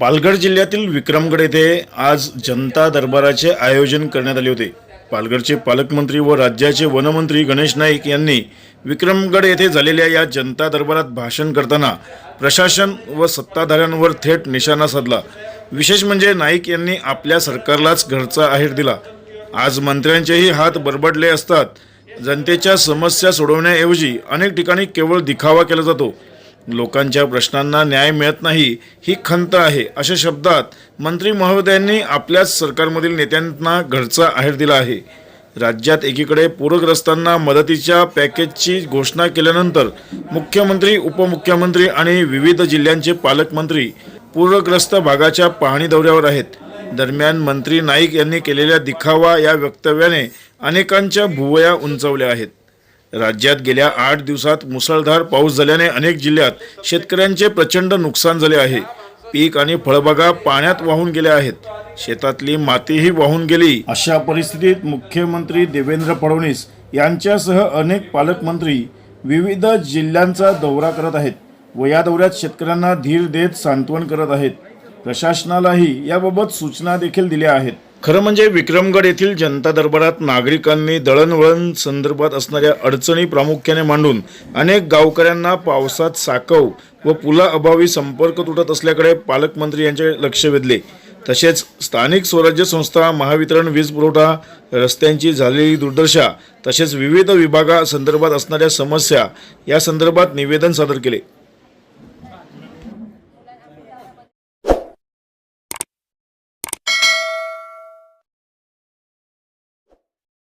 पालघर जिल्ह्यातील विक्रमगड येथे आज जनता दरबाराचे आयोजन करण्यात आले होते. पालघरचे पालकमंत्री व राज्याचे वनमंत्री गणेश नाईक यांनी विक्रमगड येथे झालेल्या या जनता दरबारात भाषण करताना प्रशासन व सत्ताधाऱ्यांवर थेट निशाणा साधला. विशेष म्हणजे नाईक यांनी आपल्या सरकारलाच घरचा आहेर दिला. आज मंत्र्यांचेही हात बरबडले असतात. जनतेच्या समस्या सोडवण्याऐवजी अनेक ठिकाणी केवळ दिखावा केला जातो. लोकांच्या प्रश्नांना न्याय मिळत नाही ही खंत आहे अशा शब्दात मंत्री महोदयांनी आपल्याच सरकारमधील नेत्यांना घरचा आहेर दिला आहे. राज्यात एकीकडे पूरग्रस्तांना मदतीच्या पॅकेजची घोषणा केल्यानंतर मुख्यमंत्री उपमुख्यमंत्री आणि विविध जिल्ह्यांचे पालकमंत्री पूरग्रस्त भागाच्या पाहणी दौऱ्यावर आहेत. दरम्यान मंत्री नाईक यांनी केलेल्या दिखावा या वक्तव्याने अनेकांच्या भुवया उंचावल्या आहेत. राज्यात गेल्या आठ दिवसात मुसळधार पाऊस झाल्याने अनेक जिल्ह्यात शेतकऱ्यांचे प्रचंड नुकसान झाले आहे. पीक आणि फळबागा पाण्यात वाहून गेल्या आहेत. शेतातली मातीही वाहून गेली. अशा परिस्थितीत मुख्यमंत्री देवेंद्र फडणवीस यांच्यासह अनेक पालकमंत्री विविध जिल्ह्यांचा दौरा करत आहेत व या दौऱ्यात शेतकऱ्यांना धीर देत सांत्वन करत आहेत. प्रशासनालाही याबाबत सूचना देखील दिल्या आहेत. खरं म्हणजे विक्रमगड येथील जनता दरबारात नागरिकांनी दळणवळण संदर्भात असणाऱ्या अडचणी प्रामुख्याने मांडून अनेक गावकऱ्यांना पावसात साकव व पुलाअभावी संपर्क तुटत असल्याकडे पालकमंत्री यांचे लक्ष वेधले. तसेच स्थानिक स्वराज्य संस्था महावितरण वीज पुरवठा रस्त्यांची झालेली दुर्दशा तसेच विविध विभागासंदर्भात असणाऱ्या समस्या या संदर्भात निवेदन सादर केले.